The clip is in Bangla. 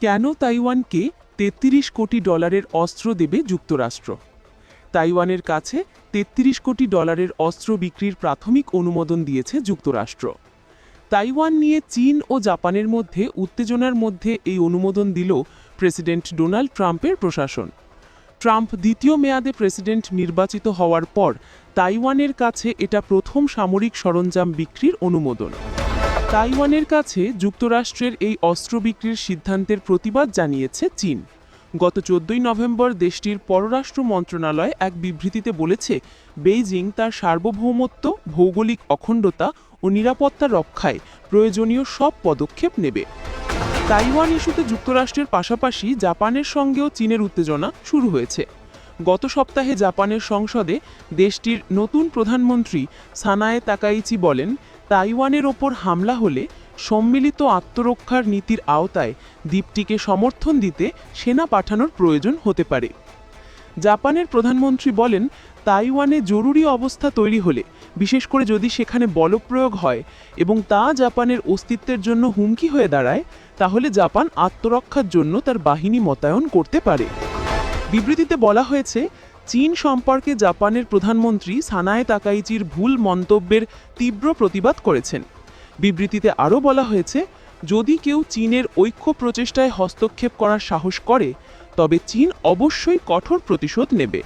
কেন তাইওয়ানকে তেত্রিশ কোটি ডলারের অস্ত্র দেবে যুক্তরাষ্ট্র? তাইওয়ানের কাছে তেত্রিশ কোটি ডলারের অস্ত্র বিক্রির প্রাথমিক অনুমোদন দিয়েছে যুক্তরাষ্ট্র। তাইওয়ান নিয়ে চীন ও জাপানের মধ্যে উত্তেজনার মধ্যে এই অনুমোদন দিল প্রেসিডেন্ট ডোনাল্ড ট্রাম্পের প্রশাসন। ট্রাম্প দ্বিতীয় মেয়াদে প্রেসিডেন্ট নির্বাচিত হওয়ার পর তাইওয়ানের কাছে এটা প্রথম সামরিক সরঞ্জাম বিক্রির অনুমোদন। তাইওয়ানের কাছে যুক্তরাষ্ট্রের এই অস্ত্র বিক্রির সিদ্ধান্তের প্রতিবাদ জানিয়েছে চীন। গত চোদ্দই নভেম্বর দেশটির পররাষ্ট্র মন্ত্রণালয় এক বিবৃতিতে বলেছে, বেইজিং তার সার্বভৌমত্ব, ভৌগোলিক অখণ্ডতা ও নিরাপত্তা রক্ষায় প্রয়োজনীয় সব পদক্ষেপ নেবে। তাইওয়ান ইস্যুতে যুক্তরাষ্ট্রের পাশাপাশি জাপানের সঙ্গেও চীনের উত্তেজনা শুরু হয়েছে। গত সপ্তাহে জাপানের সংসদে দেশটির নতুন প্রধানমন্ত্রী সানায়ে তাকাইচি বলেন, তাইওয়ানের ওপর হামলা হলে সম্মিলিত আত্মরক্ষার নীতির আওতায় দ্বীপটিকে সমর্থন দিতে সেনা পাঠানোর প্রয়োজন হতে পারে। জাপানের প্রধানমন্ত্রী বলেন, তাইওয়ানে জরুরি অবস্থা তৈরি হলে, বিশেষ করে যদি সেখানে বলপ্রয়োগ হয় এবং তা জাপানের অস্তিত্বের জন্য হুমকি হয়ে দাঁড়ায়, তাহলে জাপান আত্মরক্ষার জন্য তার বাহিনী মোতায়েন করতে পারে। বিবৃতিতে বলা হয়েছে, চীন সম্পর্কে জাপানের প্রধানমন্ত্রী সানায় তাকাইচির ভুল মন্তব্যের তীব্র প্রতিবাদ করেছেন। বিবৃতিতে আরও বলা হয়েছে, যদি কেউ চীনের ঐক্য প্রচেষ্টায় হস্তক্ষেপ করার সাহস করে, তবে চীন অবশ্যই কঠোর প্রতিশোধ নেবে।